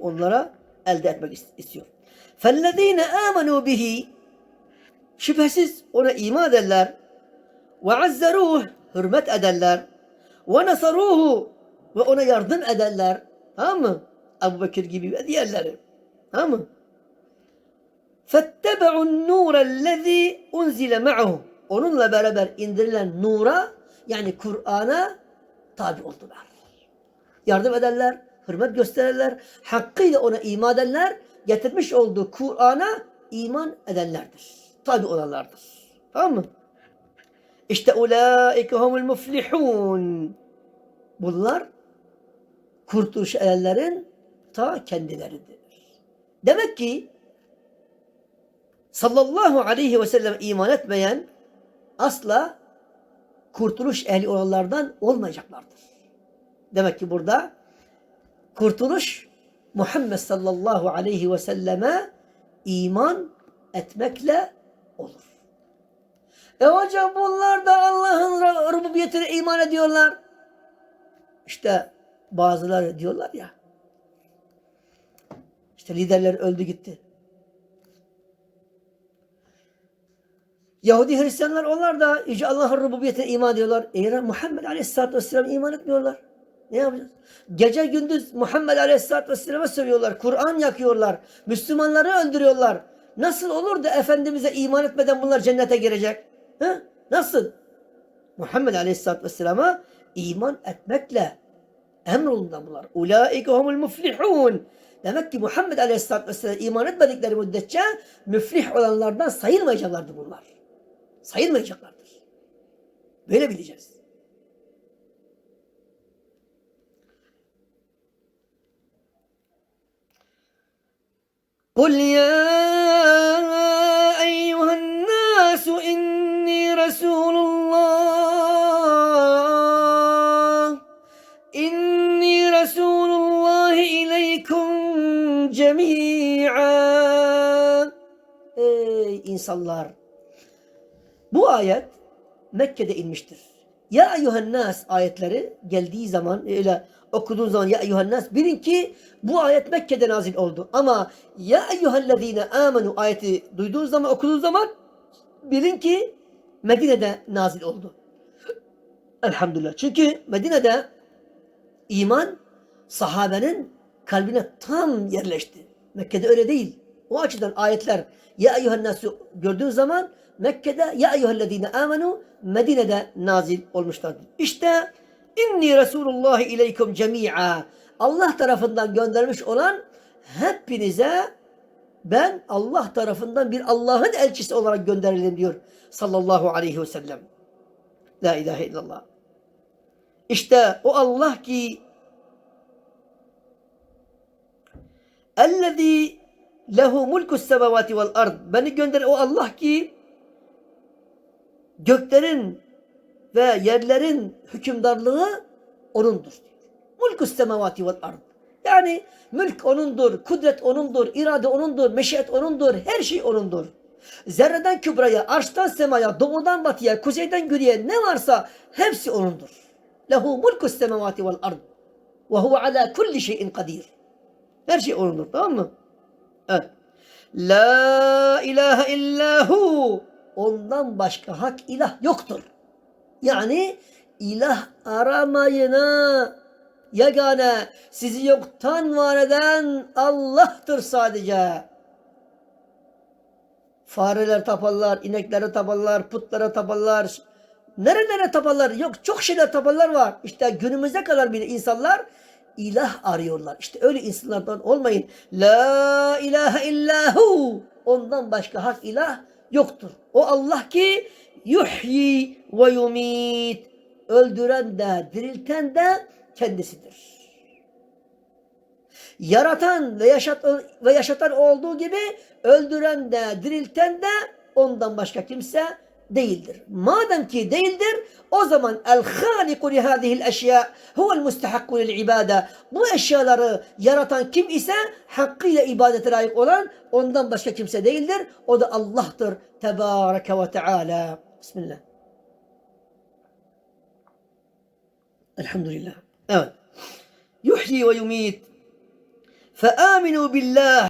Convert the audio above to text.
onlara elde etmek ist- istiyor. فَالَّذ۪ينَ آمَنُوا bihi Şüphesiz ona iman ederler. وَعَزَّرُوهُ Hürmet ederler. وَنَصَرُوهُ Ve ona yardım ederler. Tamam mı? Ebu Bekir gibi ve diğerleri. Tamam mı? فَاتَّبَعُوا النُّورَ الَّذ۪ي اُنْزِلَ مَعَهُ Onunla beraber indirilen nura yani Kur'an'a tabi oldular. Yardım ederler, hürmet gösterirler, hakkıyla ona iman ederler, getirmiş olduğu Kur'an'a iman edenlerdir. Tabi olanlardır. Tamam mı? İşte ulaike humul muflihun. Bunlar kurtuluş erenlerin ta kendileridir. Demek ki sallallahu aleyhi ve sellem iman etmeyen asla kurtuluş ehli olanlardan olmayacaklardır. Demek ki burada kurtuluş Muhammed sallallahu aleyhi ve selleme iman etmekle olur. E hocam bunlar da Allah'ın rububiyetine iman ediyorlar. İşte bazıları diyorlar ya işte liderler öldü gitti. Yahudi Hristiyanlar onlar da Yüce Allah'ın rububiyetine iman ediyorlar. Eğer Muhammed Aleyhisselatü Vesselam iman etmiyorlar. Ne yapacağız? Gece gündüz Muhammed Aleyhisselatü Vesselam'a sövüyorlar. Kur'an yakıyorlar. Müslümanları öldürüyorlar. Nasıl olur da Efendimiz'e iman etmeden bunlar cennete girecek? He? Nasıl? Muhammed Aleyhisselatü Vesselam'a iman etmekle emrolundan bunlar. Ulaike humul muflihun. Demek ki Muhammed Aleyhisselatü Vesselam iman etmedikleri müddetçe müflih olanlardan sayılmayacaklardı bunlar. Sayılmayacaklardır. Böyle bileceğiz. قل يا أيها الناس إني رسول الله إني رسول الله إليكم جميعا Ey insanlar! Bu ayet Mekke'de inmiştir. Ya eyyühennas ayetleri geldiği zaman öyle okuduğun zaman ya eyyühennas bilin ki bu ayet Mekke'de nazil oldu. Ama ya eyyühellezine amenu ayeti duyduğun zaman okuduğun zaman bilin ki Medine'de nazil oldu. Elhamdülillah. Çünkü Medine'de iman sahabenin kalbine tam yerleşti. Mekke'de öyle değil. O açıdan ayetler ya eyyühennasu gördüğün zaman Mekke'de ya eyyühellezine amenu Medine'de nazil olmuşlardır. İşte inni Resulullah ileykum cemi'a Allah tarafından göndermiş olan hepinize ben Allah tarafından bir Allah'ın elçisi olarak gönderildim diyor sallallahu aleyhi ve sellem. La ilahe illallah. İşte o Allah ki ellezî lehu mulkus semavati vel ard. Beni gönder o Allah ki göklerin ve yerlerin hükümdarlığı onundur. Mulkus semavati vel ard. Yani mülk onundur, kudret onundur, irade onundur, meşiyet onundur, her şey onundur. Zerreden kübraya, arştan semaya, doğudan batıya, kuzeyden güneye ne varsa hepsi onundur. Lehu mulkus semavati vel ard. Ve huve ala kulli şeyin kadir. Her şey onundur tamam mı? La ilahe illahu. Ondan başka hak ilah yoktur. Yani ilah aramayına yegane sizi yoktan var eden Allah'tır sadece. Fareler taparlar, inekleri taparlar, putlara taparlar. Nerelere taparlar? Yok çok şeyler taparlar var. İşte günümüze kadar bile insanlar ilah arıyorlar. İşte öyle insanlardan olmayın. La ilahe illahu. Ondan başka hak ilah yoktur. O Allah ki yuhyi ve yumit. Öldüren de dirilten de kendisidir. Yaratan ve yaşatan, ve yaşatan olduğu gibi öldüren de dirilten de ondan başka kimse değildir. Madem ki değildir o zaman el haliku li hadihi'l eşya huvel mustahakku lil ibade. Bu eşyaları yaratan kim ise hakkıyla ibadete layık olan ondan başka kimse değildir. O da Allah'tır. Tebareke ve Teala. Bismillah. Elhamdülillah. Evet. Yuhyi ve yumit. Fe aminu billah.